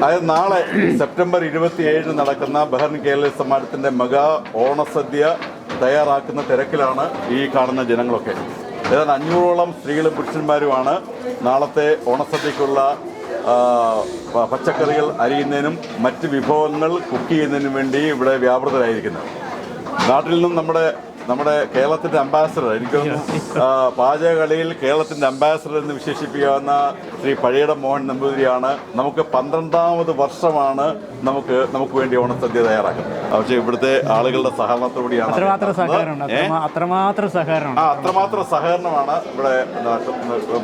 അതായത് നാളെ സെപ്റ്റംബർ ഇരുപത്തിയേഴിന് നടക്കുന്ന ബഹ്റൻ കേരള സമ്മാനത്തിന്റെ മെഗാ ഓണസദ്യ തയ്യാറാക്കുന്ന തിരക്കിലാണ് ഈ കാണുന്ന ജനങ്ങളൊക്കെ. ഏതാണ്ട് അഞ്ഞൂറോളം സ്ത്രീകളും പുരുഷന്മാരുമാണ് നാളത്തെ ഓണസദ്യക്കുള്ള പച്ചക്കറികൾ അരിയുന്നതിനും മറ്റ് വിഭവങ്ങൾ കുക്ക് ചെയ്യുന്നതിനും വേണ്ടി ഇവിടെ വ്യാപൃതരായിരിക്കുന്നത്. നാട്ടിൽ നിന്നും നമ്മുടെ നമ്മുടെ കേരളത്തിന്റെ അംബാസഡർ എനിക്ക് തോന്നുന്നു പാചകകളിയിൽ കേരളത്തിന്റെ അംബാസഡർ എന്ന് വിശേഷിപ്പിക്കാവുന്ന ശ്രീ പഴയട മോഹൻ നമ്പൂതിരിയാണ്. നമുക്ക് പന്ത്രണ്ടാമത് വർഷമാണ് നമുക്ക് നമുക്ക് വേണ്ടി ഓണസദ്യ തയ്യാറാക്കുന്നത്. പക്ഷേ ഇവിടുത്തെ ആളുകളുടെ സഹകരണത്തോടെയാണ് അത്രമാത്രം സഹകരണമാണ് ഇവിടെ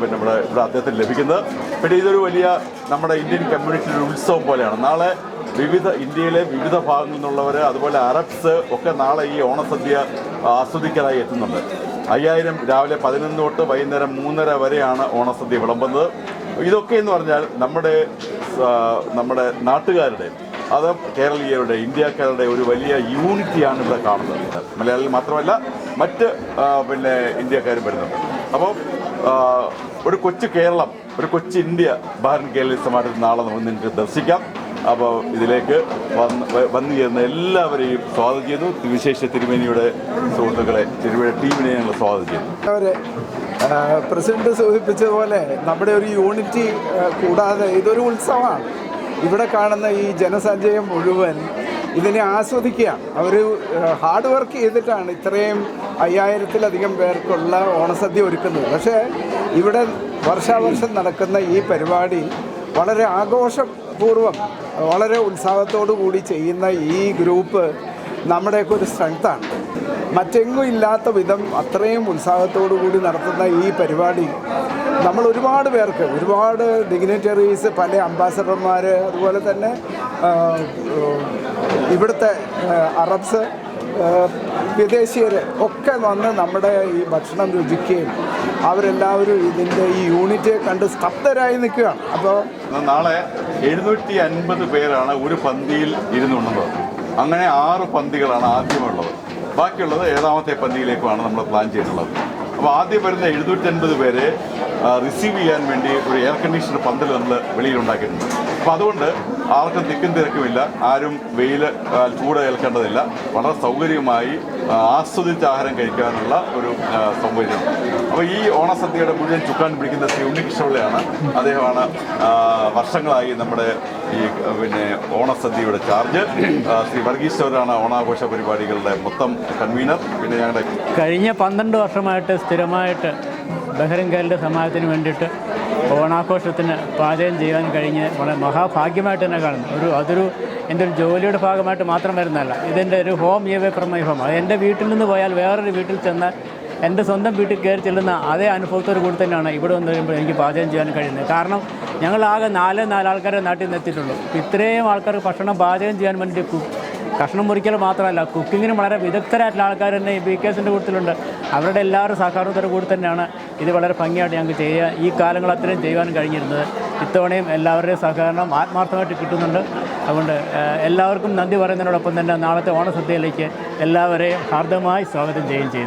പിന്നെ ഇവിടെ ഇവിടെ അദ്ദേഹത്തിന് ലഭിക്കുന്നത്. പിന്നെ ഇതൊരു വലിയ നമ്മുടെ ഇന്ത്യൻ കമ്മ്യൂണിറ്റിയുടെ ഉത്സവം പോലെയാണ്. നാളെ വിവിധ ഇന്ത്യയിലെ വിവിധ ഭാഗങ്ങളിൽ നിന്നുള്ളവർ അതുപോലെ അറബ്സ് ഒക്കെ നാളെ ഈ ഓണസദ്യ ആസ്വദിക്കാനായി എത്തുന്നുണ്ട്. അയ്യായിരം രാവിലെ പതിനൊന്ന് തൊട്ട് വൈകുന്നേരം മൂന്നര വരെയാണ് ഓണസദ്യ വിളമ്പുന്നത്. ഇതൊക്കെ എന്ന് പറഞ്ഞാൽ നമ്മുടെ നമ്മുടെ നാട്ടുകാരുടെ അത് കേരളീയരുടെ ഇന്ത്യക്കാരുടെ ഒരു വലിയ യൂണിറ്റിയാണ് ഇവിടെ കാണുന്നത്. മലയാളികൾ മാത്രമല്ല മറ്റ് പിന്നെ ഇന്ത്യക്കാരും വരുന്നുണ്ട്. അപ്പോൾ ഒരു കൊച്ചു കേരളം ഒരു കൊച്ചു ഇന്ത്യ ഭാരൻ കേരളീയ നാളെ നമുക്ക് നിങ്ങൾക്ക് ദർശിക്കാം. അപ്പോൾ ഇതിലേക്ക് വന്ന് വന്നു ചേർന്ന എല്ലാവരെയും സ്വാഗതം ചെയ്തു വിശേഷ തിരുമേനിയുടെ സുഹൃത്തുക്കളെ തിരുമേനി ടീമിനെ ഞങ്ങൾ സ്വാഗതം ചെയ്തു അവരെ പ്രസിഡന്റ് സൂചിപ്പിച്ചതുപോലെ നമ്മുടെ ഒരു യൂണിറ്റി കൂടാതെ ഇതൊരു ഉത്സവമാണ്. ഇവിടെ കാണുന്ന ഈ ജനസഞ്ചയം മുഴുവൻ ഇതിനെ ആസ്വദിക്കുക. അവർ ഹാർഡ് വർക്ക് ചെയ്തിട്ടാണ് ഇത്രയും അയ്യായിരത്തിലധികം പേർക്കുള്ള ഓണസദ്യ ഒരുക്കുന്നത്. പക്ഷേ ഇവിടെ വർഷാവർഷം നടക്കുന്ന ഈ പരിപാടി വളരെ ആഘോഷപൂർവം വളരെ ഉത്സാഹത്തോടു കൂടി ചെയ്യുന്ന ഈ ഗ്രൂപ്പ് നമ്മുടെയൊക്കെ ഒരു സ്ട്രെങ്ത്താണ് മറ്റെങ്ങും ഇല്ലാത്ത വിധം അത്രയും ഉത്സാഹത്തോടു കൂടി നടത്തുന്ന ഈ പരിപാടി നമ്മൾ ഒരുപാട് പേർക്ക് ഒരുപാട് ഡിഗ്നറ്ററീസ് പല അംബാസഡർമാർ അതുപോലെ തന്നെ ഇവിടുത്തെ അറബ്സ് വിദേശീയർ ഒക്കെ വന്ന് നമ്മുടെ ഈ ഭക്ഷണം രുചിക്കുകയും അവരെല്ലാവരും ഇതിന്റെ ഈ യൂണിറ്റ് കണ്ട് സ്തബ്ധരായി നിൽക്കുകയാണ്. അപ്പോൾ നാളെ എഴുന്നൂറ്റി അൻപത് പേരാണ് ഒരു പന്തിയിൽ ഇരുന്നുണ്ടത് അങ്ങനെ ആറ് പന്തികളാണ് ആദ്യമുള്ളത്. ബാക്കിയുള്ളത് ഏഴാമത്തെ പന്തിയിലേക്കുമാണ് നമ്മൾ പ്ലാൻ ചെയ്തിട്ടുള്ളത്. അപ്പോൾ ആദ്യം വരുന്ന എഴുന്നൂറ്റി അൻപത് പേരെ റിസീവ് ചെയ്യാൻ വേണ്ടി ഒരു എയർ കണ്ടീഷണർ പന്തൽ നമ്മൾ വെളിയിലുണ്ടാക്കിയിട്ടുണ്ട്. അപ്പോൾ അതുകൊണ്ട് ആർക്കും തിക്കും തിരക്കുമില്ല. ആരും വെയിൽ ചൂട് ഏൽക്കേണ്ടതില്ല. വളരെ സൗകര്യമായി ആസ്വദിച്ച് ആഹാരം കഴിക്കാനുള്ള ഒരു സൗകര്യം. അപ്പോൾ ഈ ഓണസദ്യയുടെ മുഴുവൻ ചുക്കാൻ പിടിക്കുന്ന ശ്രീ ഉണ്ണികൃഷ്ണപിള്ളയാണ്. അദ്ദേഹമാണ് വർഷങ്ങളായി നമ്മുടെ ഈ പിന്നെ ഓണസദ്യയുടെ ചാർജ് ശ്രീ വർഗീശ്വരാണ് ഓണാഘോഷ പരിപാടികളുടെ മൊത്തം കൺവീനർ പിന്നെ ഞങ്ങളുടെ കഴിഞ്ഞ പന്ത്രണ്ട് വർഷമായിട്ട് സ്ഥിരമായിട്ട് ബഹ്റിൻ കേരള സമാജത്തിന് വേണ്ടിയിട്ട് ഓണാഘോഷത്തിന് പാചകം ചെയ്യാൻ കഴിഞ്ഞ് വളരെ മഹാഭാഗ്യമായിട്ട് തന്നെ കാണുന്നു. ഒരു അതൊരു എന്റെ ഒരു ജോലിയുടെ ഭാഗമായിട്ട് മാത്രം വരുന്നതല്ല. ഇതെന്റെ ഒരു ഹോം യവേ ഫ്രം ഹോം അത് എന്റെ വീട്ടിൽ നിന്ന് പോയാൽ വേറൊരു വീട്ടിൽ ചെന്നാൽ എന്റെ സ്വന്തം വീട്ടിൽ കയറി ചെല്ലുന്ന അതേ അനുഭവത്തോട് കൂടി തന്നെയാണ് ഇവിടെ വന്ന് കഴിയുമ്പോൾ എനിക്ക് പാചകം ചെയ്യാൻ കഴിയുന്നത്. കാരണം ഞങ്ങളാകെ നാല് നാലാൾക്കാരെ നാട്ടിൽ നിന്ന് എത്തിയിട്ടുള്ളൂ. ഇത്രയും ആൾക്കാർക്ക് ഭക്ഷണം പാചകം ചെയ്യാൻ വേണ്ടി കഷ്ണം മുറിക്കൽ മാത്രമല്ല കുക്കിങ്ങിന് വളരെ വിദഗ്ധരായിട്ടുള്ള ആൾക്കാർ തന്നെ ഈ ബി കേസിന്റെ കൂട്ടത്തിലുണ്ട്. അവരുടെ എല്ലാവരും സഹകരണത്തോടെ കൂടി തന്നെയാണ് ഇത് വളരെ ഭംഗിയായിട്ട് ഞങ്ങൾക്ക് ചെയ്യുക ഈ കാലങ്ങൾ അത്രയും ചെയ്യുവാനും കഴിഞ്ഞിരുന്നത്. ഇത്തവണയും എല്ലാവരുടെയും സഹകരണം ആത്മാർത്ഥമായിട്ട് കിട്ടുന്നുണ്ട്. അതുകൊണ്ട് എല്ലാവർക്കും നന്ദി പറയുന്നതിനോടൊപ്പം തന്നെ നാളത്തെ ഓണസദ്യയിലേക്ക് എല്ലാവരെയും ഹാർദമായി സ്വാഗതം ചെയ്യുകയും ചെയ്യുന്നു.